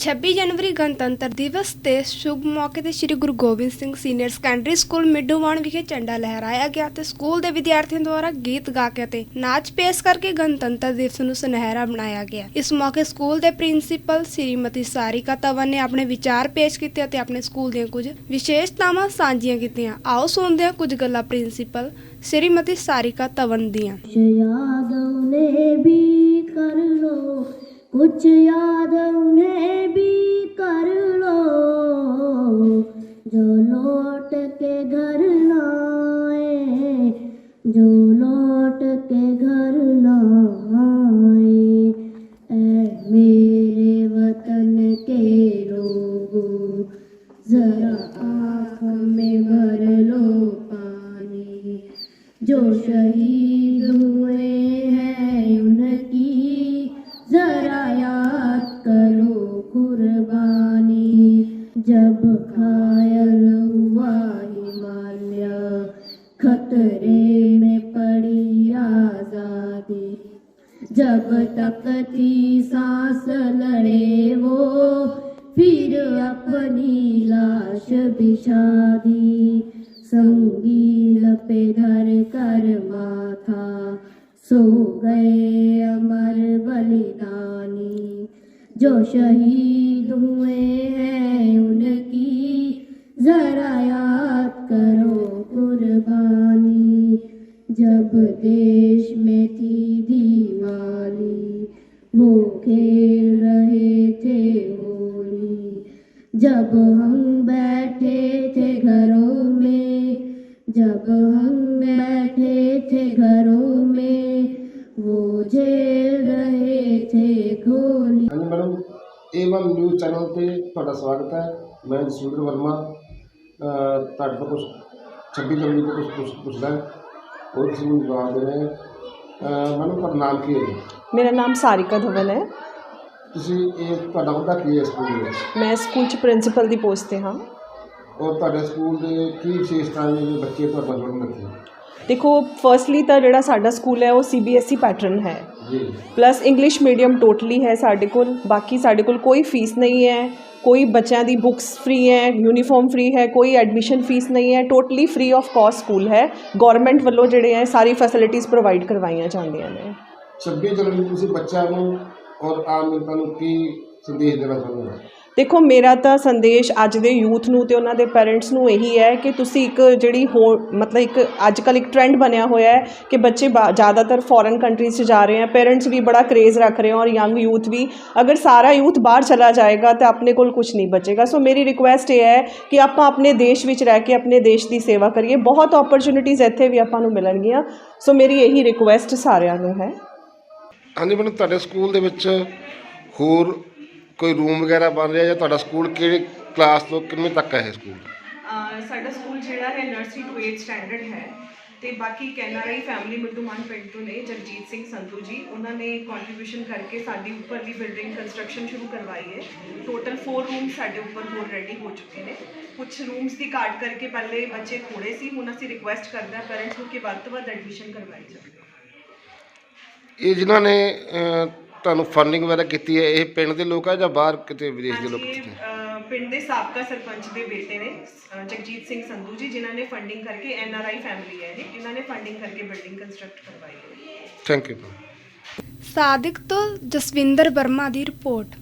26 ਜਨਵਰੀ ਗਣਤੰਤਰ ਦਿਵਸ ਤੇ ਸ਼ੁਭ ਮੌਕੇ ਤੇ Sri Guru Gobind Singh senior secondary school Midduwan ਵਿਖੇ ਝੰਡਾ ਲਹਿਰਾਇਆ ਗਿਆ ਤੇ ਸਕੂਲ ਦੇ ਵਿਦਿਆਰਥੀਆਂ ਦੁਆਰਾ ਗੀਤ ਗਾ ਕੇ ਤੇ ਨਾਚ ਪੇਸ਼ ਕਰਕੇ ਗਣਤੰਤਰ ਦਿਵਸ ਨੂੰ ਸੁਨਹਿਰਾ ਬਣਾਇਆ ਗਿਆ। ਇਸ ਮੌਕੇ ਸਕੂਲ ਦੇ ਪ੍ਰਿੰਸੀਪਲ ਸ੍ਰੀਮਤੀ ਸਾਰਿਕਾ ਤਵਨ ਨੇ ਆਪਣੇ ਵਿਚਾਰ ਪੇਸ਼ ਕੀਤੇ ਅਤੇ ਆਪਣੇ ਸਕੂਲ ਦੀਆਂ ਕੁਝ ਵਿਸ਼ੇਸ਼ਤਾਵਾਂ ਸਾਂਝੀਆਂ ਕੀਤੀਆਂ। ਆਓ ਸੁਣਦੇ ਹਾਂ ਕੁਝ ਗੱਲਾਂ ਪ੍ਰਿੰਸੀਪਲ ਸ੍ਰੀਮਤੀ ਸਾਰਿਕਾ ਤਵਨ ਦੀਆਂ। ਯਾਦ ਨੇ ਵੀ ਕਰ ਲੋ कुछ याद उन्हें भी कर लो। जो लौट के घर आए जो लौट के घर आए ऐ मेरे वतन के लोगों, जरा आँख में भर लो पानी। जो शहीद हुए जब घायल हुआ हिमालय खतरे में पड़ी आजादी जब तक थी सांस लड़े वो फिर अपनी लाश बिछा दी संगील पे धर कर माथा सो गए अमर बलिदानी जो शहीद जब देश में थी दिवाली वो खेल रहे थे होली जब हम बैठे थे घरों में जब हम बैठे थे घरों में वो झेल रहे थे गोली ਹਾਂਜੀ ਮੈਡਮ ਏ1 ਨਿਊਜ਼ ਚੈਨਲ ਤੇ ਤੁਹਾਡਾ ਸਵਾਗਤ ਹੈ ਮੈਂ ਜਸਵਿੰਦਰ ਵਰਮਾ ਅਹ ਤੁਹਾਡੇ ਤੋਂ ਕੁਝ 26 ਜਨਵਰੀ ਤੋਂ ਕੁਝ ਪੁੱਛ ਪੁੱਛਦਾ ਮੇਰਾ ਨਾਮ ਸਾਰਿਕਾ ਧਵਨ ਹੈ। ਤੁਸੀਂ ਇਹ ਤੁਹਾਡਾ ਅਹੁਦਾ ਕੀ ਹੈ ਸਕੂਲ ਵਿੱਚ? ਮੈਂ ਸਕੂਲ 'ਚ ਪ੍ਰਿੰਸੀਪਲ ਦੀ ਪੋਸਟ ਤੇ ਹਾਂ। ਔਰ ਤੁਹਾਡੇ ਸਕੂਲ ਦੇ ਕੀ ਵਿਸ਼ੇਸ਼ਤਾਵਾਂ ਨੇ ਜੋ ਬੱਚੇ ਤੁਹਾਡੇ ਜੁੜਨ ਲੱਗੇ? ਦੇਖੋ ਫਰਸਟਲੀ ਤਾਂ ਜਿਹੜਾ ਸਾਡਾ ਸਕੂਲ ਹੈ ਉਹ ਸੀਬੀਐਸਈ ਪੈਟਰਨ ਹੈ। ਜੀ। ਪਲੱਸ ਇੰਗਲਿਸ਼ ਮੀਡੀਅਮ ਟੋਟਲੀ ਹੈ ਸਾਡੇ ਕੋਲ। ਬਾਕੀ ਸਾਡੇ ਕੋਲ ਕੋਈ ਫੀਸ ਨਹੀਂ ਹੈ। ਕੋਈ ਬੱਚਿਆਂ ਦੀ ਬੁੱਕਸ ਫ੍ਰੀ ਹੈ ਯੂਨੀਫਾਰਮ ਫ੍ਰੀ ਹੈ, ਕੋਈ ਐਡਮਿਸ਼ਨ ਫੀਸ ਨਹੀਂ ਹੈ totally free of cost school ਹੈ। ਗਵਰਨਮੈਂਟ ਵੱਲੋਂ ਜਿਹੜੇ ਹੈ, ਸਾਰੀ ਫੈਸਿਲਿਟੀਜ਼ ਪ੍ਰੋਵਾਈਡ ਕਰਵਾਈਆਂ ਜਾਂਦੀਆਂ ਨੇ। 26 ਜਨਵਰੀ ਤੁਸੀਂ ਬੱਚਿਆਂ ਨੂੰ ਔਰ ਆਮ ਜਨਤਾ ਨੂੰ ਕੀ ਸੰਦੇਸ਼ ਦੇਣਾ ਚਾਹੁੰਦੇ ਹੋ? ਦੇਖੋ, ਮੇਰਾ ਤਾਂ ਸੰਦੇਸ਼ ਅੱਜ ਦੇ ਯੂਥ ਨੂੰ ਤੇ ਉਹਨਾਂ ਦੇ ਪੇਰੈਂਟਸ ਨੂੰ ਇਹੀ ਹੈ ਕਿ ਤੁਸੀਂ ਇੱਕ ਜਿਹੜੀ ਹੋ, ਮਤਲਬ ਇੱਕ ਅੱਜ ਕੱਲ ਇੱਕ ਟ੍ਰੈਂਡ ਬਣਿਆ ਹੋਇਆ ਹੈ ਕਿ ਬੱਚੇ ਜ਼ਿਆਦਾਤਰ ਫੋਰਨ ਕੰਟਰੀਜ਼ 'ਚ ਜਾ ਰਹੇ ਆ ਪੇਰੈਂਟਸ ਵੀ ਬੜਾ ਕਰੇਜ਼ ਰੱਖ ਰਹੇ ਆ ਔਰ ਯੰਗ ਯੂਥ ਵੀ। ਅਗਰ ਸਾਰਾ ਯੂਥ ਬਾਹਰ ਚਲਾ ਜਾਏਗਾ ਤਾਂ ਆਪਣੇ ਕੋਲ ਕੁਝ ਨਹੀਂ ਬਚੇਗਾ। ਸੋ ਮੇਰੀ ਰਿਕੁਐਸਟ ਇਹ ਹੈ ਕਿ ਆਪਾਂ ਆਪਣੇ ਦੇਸ਼ ਵਿੱਚ ਰਹਿ ਕੇ ਆਪਣੇ ਦੇਸ਼ ਦੀ ਸੇਵਾ ਕਰੀਏ। ਬਹੁਤ ਓਪਰਚ्युनिटीज ਇੱਥੇ ਵੀ ਆਪਾਂ ਨੂੰ ਮਿਲਣਗੀਆਂ। ਸੋ ਮੇਰੀ ਇਹੀ ਰਿਕੁਐਸਟ ਸਾਰਿਆਂ ਨੂੰ ਹੈ। ਹਾਂਜੀ, ਮੈਨੂੰ ਤੁਹਾਡੇ ਸਕੂਲ ਦੇ ਵਿੱਚ ਹੋਰ ਕੋਈ ਰੂਮ ਵਗੈਰਾ ਬਣ ਰਿਹਾ ਜਾਂ ਤੁਹਾਡਾ ਸਕੂਲ ਕਿਹੜੇ ਕਲਾਸ ਤੋਂ ਕਿੰਨੇ ਤੱਕ ਹੈ ਇਹ ਸਕੂਲ? ਸਾਡਾ ਸਕੂਲ ਜਿਹੜਾ ਹੈ ਨਰਸਰੀ ਟੂ 8 ਸਟੈਂਡਰਡ ਹੈ ਤੇ ਬਾਕੀ ਕੈਨਆਰਆਈ ਫੈਮਿਲੀ ਮਿੱਟੂਮਾਨ ਪਿੰਡ ਤੋਂ ਨੇ ਜਗਜੀਤ ਸਿੰਘ ਸੰਧੂ ਜੀ ਉਹਨਾਂ ਨੇ ਕੰਟਰੀਬਿਊਸ਼ਨ ਕਰਕੇ ਸਾਡੀ ਉੱਪਰਲੀ ਬਿਲਡਿੰਗ ਕੰਸਟਰਕਸ਼ਨ ਸ਼ੁਰੂ ਕਰਵਾਈ ਹੈ। ਟੋਟਲ 4 ਰੂਮਸ ਸਾਡੇ ਉੱਪਰ ਹੋਰ ਰੈਡੀ ਹੋ ਚੁੱਕੇ ਨੇ। ਕੁਝ ਰੂਮਸ ਦੀ ਘਾਟ ਕਰਕੇ ਪਹਿਲੇ ਬੱਚੇ ਥੋੜੇ ਸੀ ਹੁਣ ਅਸੀਂ ਰਿਕੁਐਸਟ ਕਰਦੇ ਹਾਂ ਪੈਰੈਂਟਸ ਨੂੰ ਕਿ ਵੱਧ ਤੋਂ ਵੱਧ ਐਡਮਿਸ਼ਨ ਕਰਵਾਈ ਜਾਵੇ। ਇਹ ਜਿਨ੍ਹਾਂ ਨੇ ਅਹ, ਤੁਹਾਨੂੰ ਫੰਡਿੰਗ ਵਗੈਰਾ ਕੀਤੀ ਹੈ ਇਹ ਪਿੰਡ ਦੇ ਲੋਕ ਆ ਜਾਂ ਬਾਹਰ ਕਿਤੇ ਵਿਦੇਸ਼ ਦੇ ਲੋਕ ਹਾਂਜੀ, ਕੀਤੀ? ਅਹ, ਪਿੰਡ ਦੇ ਸਾਬਕਾ ਸਰਪੰਚ ਦੇ ਬੇਟੇ ਨੇ ਅਹ, ਜਗਜੀਤ ਸਿੰਘ ਸੰਧੂ ਜੀ ਜਿਨ੍ਹਾਂ ਨੇ ਫੰਡਿੰਗ ਕਰਕੇ ਐਨਆਰਆਈ ਫੈਮਿਲੀ ਹੈ ਜੀ। ਇਹਨਾਂ ਨੇ ਫੰਡਿੰਗ ਕਰਕੇ ਬਿਲਡਿੰਗ ਕੰਸਟਰਕਟ ਕਰਵਾਈ ਹੈ। ਥੈਂਕ ਯੂ ਸਾਦਿਕ ਤੋਂ ਜਸਵਿੰਦਰ ਵਰਮਾ ਦੀ ਰਿਪੋਰਟ